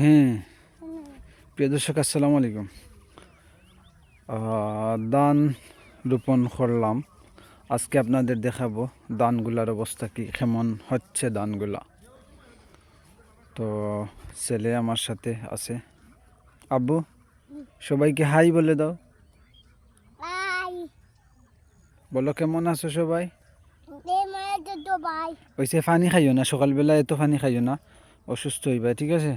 হ্যাঁ। প্রিয় দর্শক আসসালামু আলাইকুম। দান রোপণ করলাম। আজকে আপনাদের দেখাবো দানগুলার অবস্থা কি কেমন হচ্ছে দানগুলা। তো ছেলে আমার সাথে আছে। আব্বু সবাইকে হাই বলে দাও। বলো কেমন আছো সবাই? ওইসে পানি খাইও না সকালবেলা এত পানি খাইও না। অসুস্থ হইবা ঠিক আছে?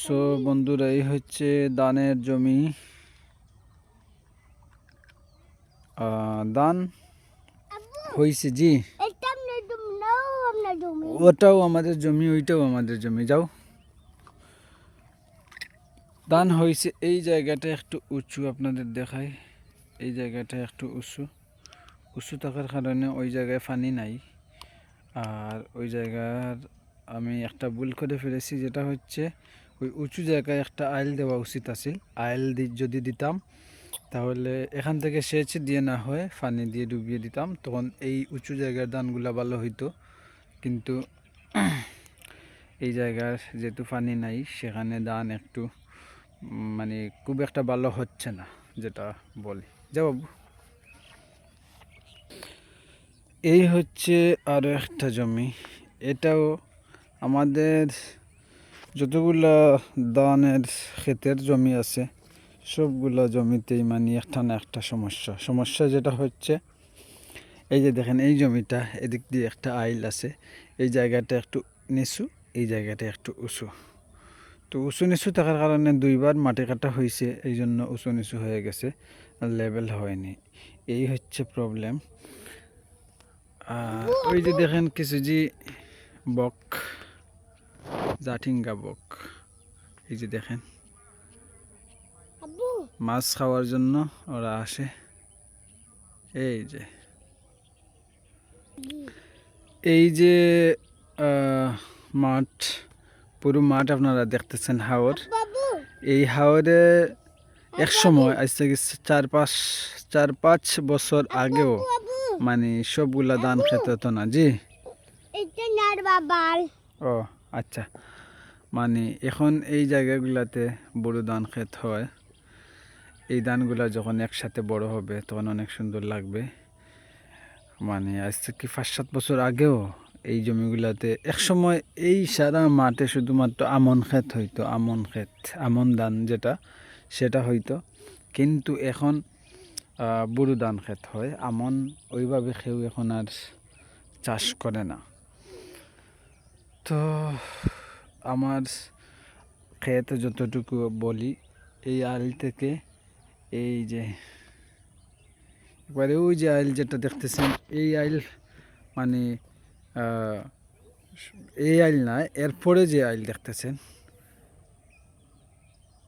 সো বন্ধুরা এই হচ্ছে দানের জমি। দান হয়েছে জি। ওটাও আমাদের জমি ওইটাও আমাদের জমি যাও। দান হয়েছে এই জায়গাটা একটু উঁচু আপনাদের দেখাই। এই জায়গাটা একটু উঁচু। উঁচু থাকার কারণে ওই জায়গায় পানি নাই। আর ওই জায়গার আমি একটা ভুল করে ফেলেছি, যেটা হচ্ছে ওই উঁচু জায়গায় একটা আইল দেওয়া উচিত আছিল আইল যদি দিতাম, তাহলে এখান থেকে সেচ দিয়ে না হয়, পানি দিয়ে ডুবিয়ে দিতাম, তখন এই উঁচু জায়গার ধানগুলা ভালো হইতো। কিন্তু এই জায়গার যেহেতু পানি নাই, সেখানে ধান একটু মানে খুব একটা ভালো হচ্ছে না, যেটা বলি। যাও বাবু। এই হচ্ছে আরও একটা জমি। এটাও আমাদের যতগুলা ধানের ক্ষেতের জমি আছে, সবগুলো জমিতেই মানে একটা না একটা সমস্যা। সমস্যা যেটা হচ্ছে, এই যে দেখেন, এই জমিটা এদিক দিয়ে একটা আইল আছে, এই জায়গাটা একটু নিচু, এই জায়গাটা একটু উঁচু। তো উঁচু নিচু থাকার কারণে দুইবার মাটি কাটা হয়েছে এই জন্য উঁচু নিচু হয়ে গেছে লেভেল হয়নি। এই হচ্ছে প্রবলেম ওই যে দেখেন, কিছু যে বক জাঠিঙ্গা বক এই যে দেখেন। মাছ খাওয়ার জন্য ওরা আসে। এই যে। এই যে মাঠ পুরো মাঠ আপনারা দেখতেছেন হাওর। এই হাওরে এক সময় আজ থেকে চার পাঁচ চার পাঁচ বছর আগেও মানে সবগুলা ধান খেতে হতো না জি। ও। আচ্ছা। মানে এখন এই জায়গাগুলাতে বড় ধান ক্ষেত হয়। এই ধানগুলা যখন একসাথে বড় হবে, তখন অনেক সুন্দর লাগবে। মানে আজ থেকে পাঁচ সাত বছর আগেও এই জমিগুলাতে একসময় এই সারা মাঠে শুধুমাত্র আমন ক্ষেত হইতো, আমন ক্ষেত, আমন ধান যেটা, সেটা হইতো। কিন্তু এখন বুড়ো ধান ক্ষেত হয়। আমন ওইভাবে কেউ এখন আর চাষ করে না। তো আমার ক্ষেত যতটুকু বলি এই আইল থেকে এই যে একবারে ওই যে আইল যেটা দেখতেছেন এই আইল মানে এই আইল না এরপরে যে আইল দেখতেছেন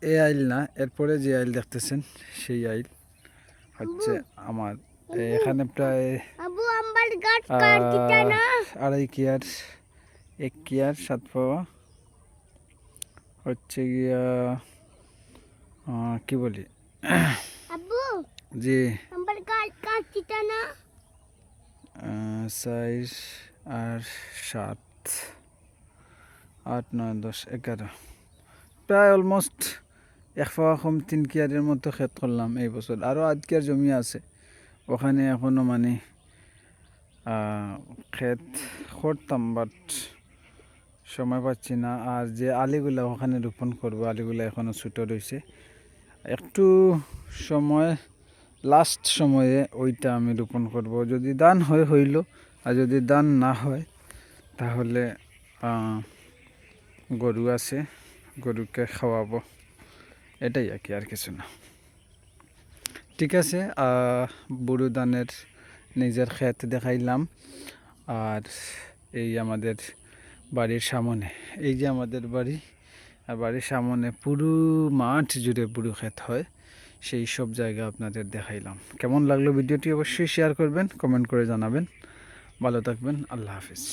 এই আইল না এরপরে যে আইল দেখতেছেন সেই আইল হচ্ছে আমার এখানে প্রায় আড়াই কেয়ার এক কেয়ার সাত পাওয়া। হচ্ছে গিয়া কি বলি? যে সাইজ আর সাত আট নয় দশ এগারো। প্রায় অলমোস্ট এক পাওয়া কম তিন কেয়ারের মতো ক্ষেত করলাম এই বছর। আরও আধ কেয়ার জমি আছে। ওখানে এখনও মানে ক্ষেত করতাম বাট সময় পাচ্ছি না। আর যে আলিগুলা ওখানে রোপণ করব, আলিগুলা এখনও ছোটো রয়েছে একটু সময় লাস্ট সময়ে ওইটা আমি রোপণ করব। যদি দান হয়, হইল। আর যদি দান না হয়, তাহলে গরু আছে, গরুকে খাওয়াবো। এটাই আর কি, আর কিছু না। ঠিক আছে বুড়ো দানের নিজের ক্ষেত দেখাইলাম। আর এই আমাদের বাড়ির সামনে। এই যে আমাদের বাড়ি, আর বাড়ির সামনে পুরো মাঠ জুড়ে পুরো ক্ষেত হয়। সেই সব জায়গা আপনাদের দেখাইলাম। কেমন লাগল ভিডিওটি অবশ্যই শেয়ার করবেন কমেন্ট করে জানাবেন। ভালো থাকবেন, আল্লাহ হাফিজ।